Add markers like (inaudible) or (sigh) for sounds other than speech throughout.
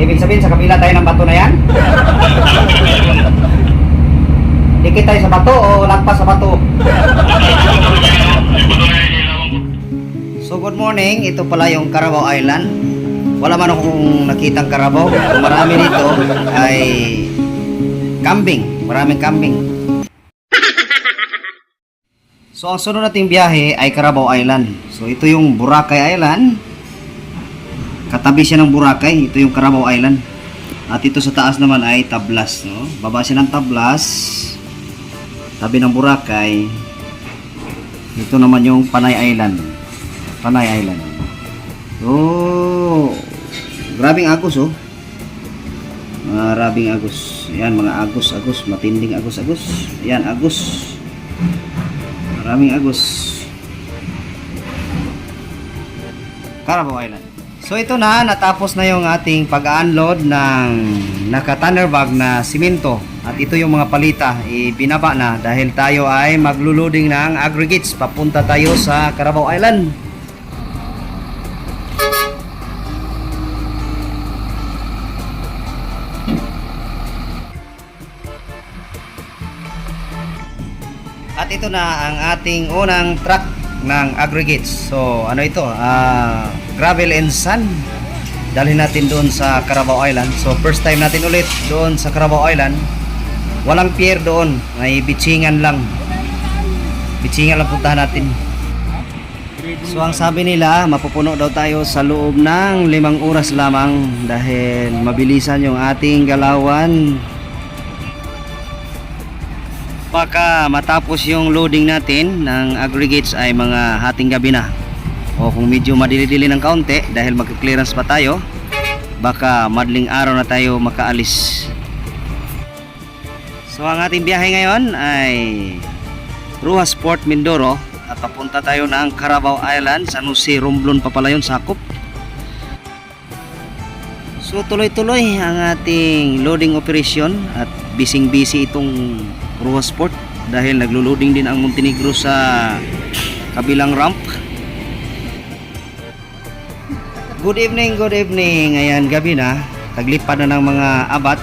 Ibig sabihin sa kabila tayo ng bato na yan? Dikit tayo sa bato o lagpas sa bato? So good morning, ito pala yung Carabao Island. Wala man akong nakitang Carabao. Ang marami dito ay kambing. Maraming kambing. So ang sunod nating biyahe ay Carabao Island. So ito yung Boracay Island. Katabi siya ng Boracay. Ito yung Carabao Island. At ito sa taas naman ay Tablas. No? Baba siya ng Tablas. Tabi ng Boracay. Ito naman yung Panay Island. Panay Island. Oh, grabing agos oh. Maraming agos. Yan mga agos, agos, matinding agos, agos. Yan agos. Maraming agos. Carabao Island. So ito na, natapos na yung ating pag-unload ng naka-tanner bag na simento. At ito yung mga palita, ibinaba na dahil tayo ay maglo-loading ng aggregates. Papunta tayo sa Carabao Island. At ito na ang ating unang truck ng aggregates. So, ano ito? Ah, gravel and sand. Dalhin natin doon sa Carabao Island. So, first time natin ulit doon sa Carabao Island. Walang pier doon. May bitsingan lang. Bitsingan lang puntahan natin. So, ang sabi nila, mapupuno daw tayo sa loob ng limang oras lamang dahil mabilisan yung ating galawan baka matapos yung loading natin ng aggregates ay mga hating gabi na. O kung medyo madili-dili ng kaunti dahil magka-clearance pa tayo baka madling araw na tayo makaalis. So ang ating biyahe ngayon ay Ruas Port Mindoro. At papunta tayo ng Carabao Island San Jose Romblon pa pala yun sakop. So tuloy-tuloy ang ating loading operation at bising-busy itong Ruas Port dahil naglo-loading din ang Montenegro sa kabilang ramp. Good evening, good evening. Ayan, gabi na. Taglipad na ng mga abat.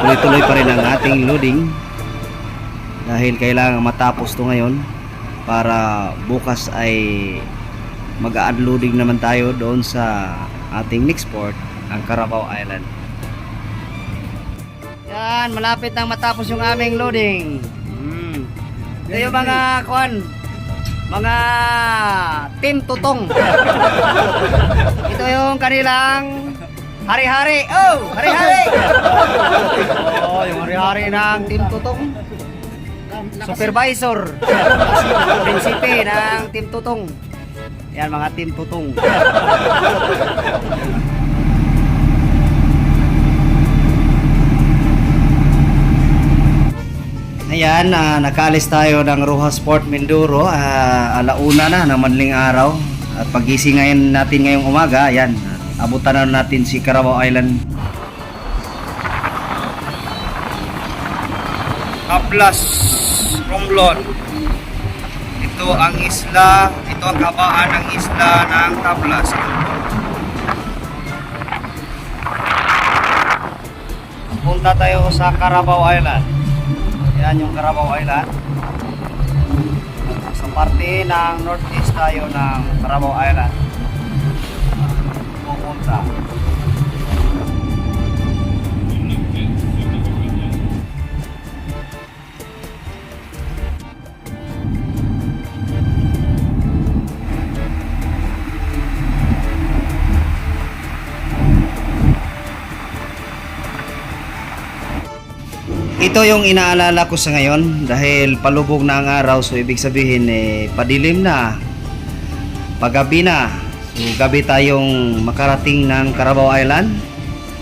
Tuloy-tuloy pa rin ang ating loading dahil kailangan matapos to ngayon para bukas ay mag-unloading naman tayo doon sa ating next port ang Carabao Island. Yan, malapit nang matapos yung aming loading. Hmm. Ito yung mga kuan, mga team tutong. (laughs) Ito yung kanilang hari-hari. Oh, hari-hari. (laughs) oh, yung hari-hari ng team tutong. Supervisor. (laughs) Prinsipe ng team tutong. Yan mga team tutong. Ayan, uh, nakaalis tayo ng Rojas Port Mindoro, ah, alauna na ng madling araw. At pagising ngayon natin ngayong umaga, ayan, abutan na natin si Carabao Island. Kaplas, Romblon. Ito ang isla, ito ang kabaan ng isla ng Kaplas. Punta tayo sa Carabao Island. Yan yung Carabao Island. Sa parte ng northeast tayo ng Carabao Island. Pupunta. Ito yung inaalala ko sa ngayon dahil palubog na ang araw so ibig sabihin eh padilim na. Paggabi na. So gabi tayong makarating ng Carabao Island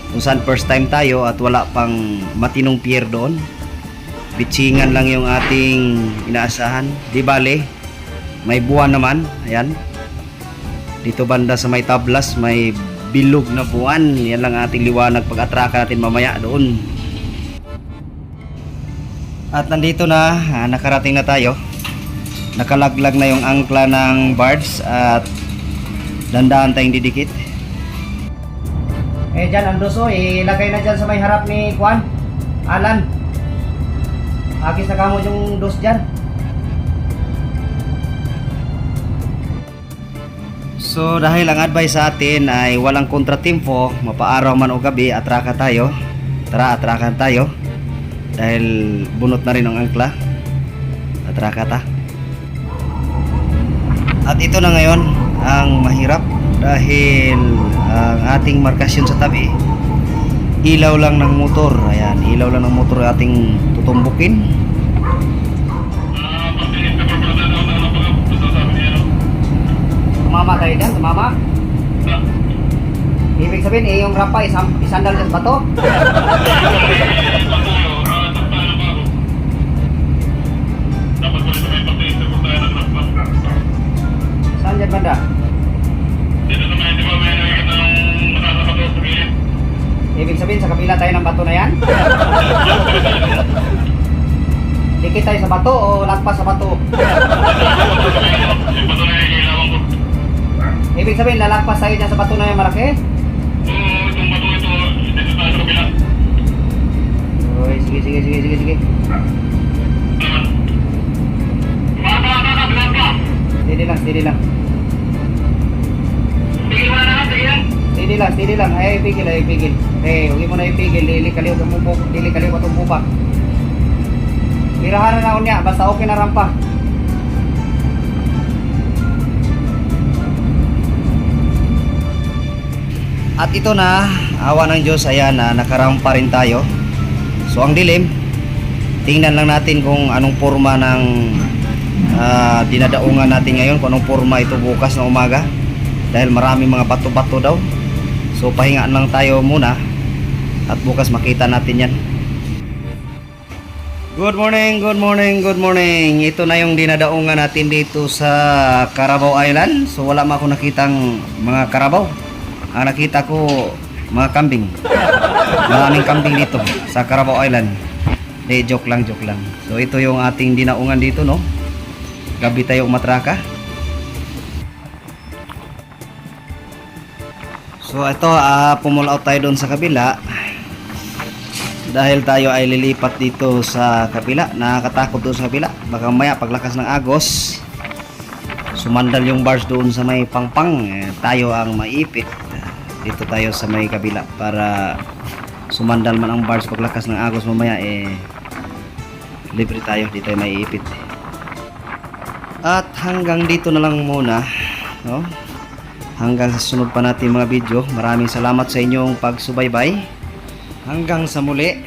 kung saan first time tayo at wala pang matinong pier doon. Bitsingan lang yung ating inaasahan. Di bale, may buwan naman. Ayan. Dito banda sa may tablas, may bilog na buwan. Yan lang ating liwanag pag-atraka natin mamaya doon. At nandito na, ah, nakarating na tayo. Nakalaglag na yung angkla ng bards at dandaan tayong didikit. Eh, dyan ang doso, ilagay na dyan sa may harap ni Juan. Alan. Agis na kamo yung dos dyan. So dahil ang advice sa atin ay walang kontratimpo, mapaaraw man o gabi, atraka tayo. Tara, atrakan tayo. Dahil bunot na rin ang angkla. Atraka ta. At ito na ngayon ang mahirap dahil ang ating markasyon sa tabi ilaw lang ng motor. Ayan, ilaw lang ng motor ating tutumbukin. Tumama kayo dyan, tumama. Ibig sabihin, eh, yung rampa isang, isandal sa bato. (laughs) Dikit tayo sa bato o lagpas sa bato? (laughs) Ibig sabihin, lalagpas tayo dyan sa bato na yan malaki? Uy, sige, sige, sige, sige, sige. Steady lang, steady lang. Steady lang, steady lang. Ay, pigil, ay, pigil. Eh, huwag mo na ipigil. Dili kaliw ka mubok. Dili kaliw ka tumbupak. Pirahan na na unya. Basta okay na rampa. At ito na, awa ng Diyos, ayan na, nakarampa rin tayo. So, ang dilim, tingnan lang natin kung anong forma ng ah, dinadaungan natin ngayon, kung anong forma ito bukas na umaga. Dahil marami mga bato-bato daw. So, pahingaan lang tayo muna at bukas makita natin yan. Good morning, good morning, good morning. Ito na yung dinadaungan natin dito sa Carabao Island. So wala ma ako nakitang mga Carabao. Ang nakita ko mga kambing. Maraming kambing dito sa Carabao Island. De joke lang, joke lang. So ito yung ating dinaungan dito, no. Gabi tayo umatraka. So ito, pull out tayo doon sa kabila dahil tayo ay lilipat dito sa kabila nakakatakot doon sa kabila. Baka maya paglakas ng agos sumandal yung bars doon sa may pangpang. Eh, tayo ang maipit. Dito tayo sa may kabila para sumandal man ang bars paglakas ng agos mamaya eh libre tayo. Dito tayo maiipit at hanggang dito na lang muna no? Hanggang sa sunod pa natin mga video. Maraming salamat sa inyong pagsubaybay Hanggang sa muli.